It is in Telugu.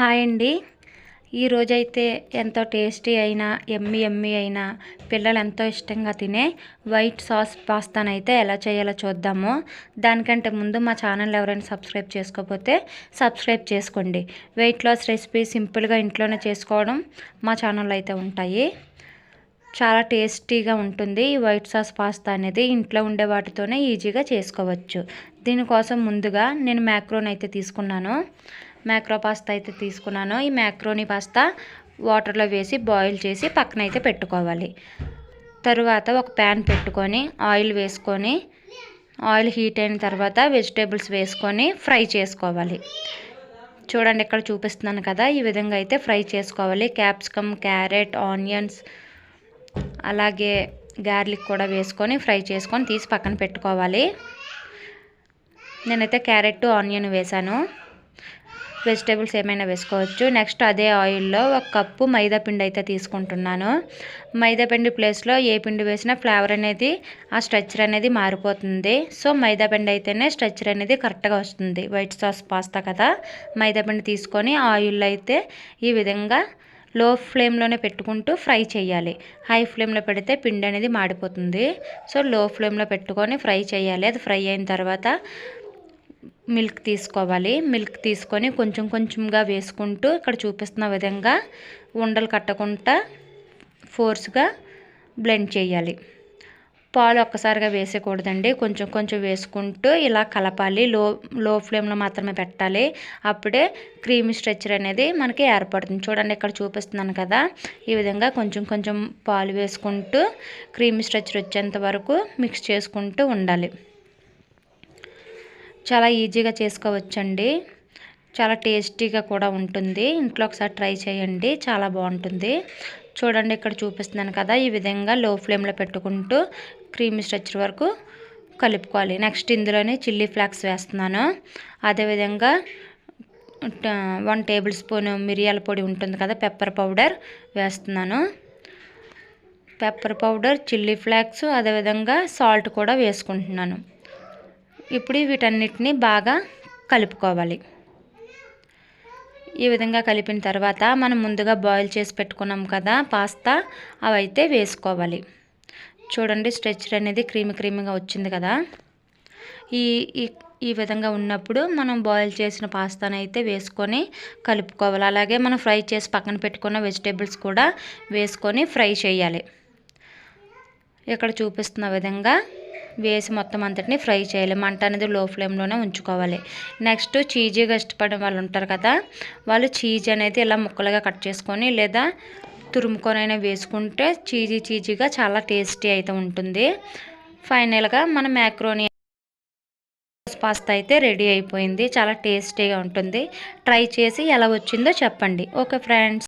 హాయ్ అండి. ఈరోజైతే ఎంతో టేస్టీ అయినా ఎమ్మి ఎమ్మి అయినా పిల్లలు ఎంతో ఇష్టంగా తినే వైట్ సాస్ పాస్తానైతే ఎలా చేయాలో చూద్దాము. దానికంటే ముందు మా ఛానల్ ఎవరైనా సబ్స్క్రైబ్ చేసుకోకపోతే సబ్స్క్రైబ్ చేసుకోండి. వెయిట్ లాస్ రెసిపీ సింపుల్గా ఇంట్లోనే చేసుకోవడం మా ఛానల్లో అయితే ఉంటాయి. చాలా టేస్టీగా ఉంటుంది ఈ వైట్ సాస్ పాస్తా అనేది. ఇంట్లో ఉండే వాటితోనే ఈజీగా చేసుకోవచ్చు. దీనికోసం ముందుగా నేను మ్యాక్రోన్ అయితే తీసుకున్నాను. మ్యాక్రో పాస్తా అయితే తీసుకున్నాను. ఈ మ్యాక్రోని పాస్తా వాటర్లో వేసి బాయిల్ చేసి పక్కన అయితే పెట్టుకోవాలి. తరువాత ఒక ప్యాన్ పెట్టుకొని ఆయిల్ వేసుకొని ఆయిల్ హీట్ అయిన తర్వాత వెజిటేబుల్స్ వేసుకొని ఫ్రై చేసుకోవాలి. చూడండి ఇక్కడ చూపిస్తున్నాను కదా ఈ విధంగా అయితే ఫ్రై చేసుకోవాలి. క్యాప్సికమ్ క్యారెట్ ఆనియన్స్ అలాగే గార్లిక్ కూడా వేసుకొని ఫ్రై చేసుకొని తీసి పక్కన పెట్టుకోవాలి. నేనైతే క్యారెట్ ఆనియన్ వేసాను వెజిటేబుల్స్ ఏమైనా వేసుకోవచ్చు. నెక్స్ట్ అదే ఆయిల్లో ఒక కప్పు మైదా పిండి అయితే తీసుకుంటున్నాను. మైదా పిండి ప్లేస్లో ఏ పిండి వేసినా ఫ్లేవర్ అనేది ఆ స్ట్రక్చర్ అనేది మారిపోతుంది. సో మైదా పిండి అయితేనే స్ట్రక్చర్ అనేది కరెక్ట్గా వస్తుంది. వైట్ సాస్ పాస్తా కదా. మైదా పిండి తీసుకొని ఆయిల్లో అయితే ఈ విధంగా లో ఫ్లేమ్లోనే పెట్టుకుంటూ ఫ్రై చేయాలి. హై ఫ్లేమ్లో పెడితే పిండి అనేది మాడిపోతుంది. సో లో ఫ్లేమ్లో పెట్టుకొని ఫ్రై చేయాలి. అది ఫ్రై అయిన తర్వాత మిల్క్ తీసుకోవాలి. మిల్క్ తీసుకొని కొంచెం కొంచెంగా వేసుకుంటూ ఇక్కడ చూపిస్తున్న విధంగా ఉండలు కట్టకుండా ఫోర్స్గా బ్లెండ్ చేయాలి. పాలు ఒక్కసారిగా వేసేయకూడదండి. కొంచెం కొంచెం వేసుకుంటూ ఇలా కలపాలి. లో లో ఫ్లేమ్లో మాత్రమే పెట్టాలి. అప్పుడే క్రీమీ స్ట్రెచ్చర్ అనేది మనకి ఏర్పడుతుంది. చూడండి ఇక్కడ చూపిస్తున్నాను కదా. ఈ విధంగా కొంచెం కొంచెం పాలు వేసుకుంటూ క్రీమీ స్ట్రెచ్చర్ వచ్చేంత వరకు మిక్స్ చేసుకుంటూ ఉండాలి. చాలా ఈజీగా చేసుకోవచ్చండి. చాలా టేస్టీగా కూడా ఉంటుంది. ఇంట్లో ఒకసారి ట్రై చేయండి. చాలా బాగుంటుంది. చూడండి ఇక్కడ చూపిస్తున్నాను కదా ఈ విధంగా లో ఫ్లేమ్లో పెట్టుకుంటూ క్రీమీ స్ట్రక్చర్ వరకు కలుపుకోవాలి. నెక్స్ట్ ఇందులోనే చిల్లీ ఫ్లాక్స్ వేస్తున్నాను. అదేవిధంగా వన్ టేబుల్ స్పూన్ మిరియాల పొడి ఉంటుంది కదా పెప్పర్ పౌడర్ వేస్తున్నాను. పెప్పర్ పౌడర్ చిల్లీ ఫ్లాక్స్ అదేవిధంగా సాల్ట్ కూడా వేసుకుంటున్నాను. ఇప్పుడు వీటన్నిటిని బాగా కలుపుకోవాలి. ఈ విధంగా కలిపిన తర్వాత మనం ముందుగా బాయిల్ చేసి పెట్టుకున్నాం కదా పాస్తా అవైతే వేసుకోవాలి. చూడండి స్ట్రెచర్ అనేది క్రీమీ క్రీమీగా వచ్చింది కదా. ఈ ఈ విధంగా ఉన్నప్పుడు మనం బాయిల్ చేసిన పాస్తాను అయితే వేసుకొని కలుపుకోవాలి. అలాగే మనం ఫ్రై చేసి పక్కన పెట్టుకున్న వెజిటేబుల్స్ కూడా వేసుకొని ఫ్రై చేయాలి. ఇక్కడ చూపిస్తున్న విధంగా వేసి మొత్తం అంతటిని ఫ్రై చేయాలి. మంట అనేది లో ఫ్లేమ్లోనే ఉంచుకోవాలి. నెక్స్ట్ చీజీగా ఇష్టపడే వాళ్ళు ఉంటారు కదా వాళ్ళు చీజ్ అనేది ఇలా ముక్కలుగా కట్ చేసుకొని లేదా తురుముకొనైనా వేసుకుంటే చీజీ చీజీగా చాలా టేస్టీ అయితే ఉంటుంది. ఫైనల్గా మన మ్యాక్రోని పాస్తా అయితే రెడీ అయిపోయింది. చాలా టేస్టీగా ఉంటుంది. ట్రై చేసి ఎలా వచ్చిందో చెప్పండి. Okay friends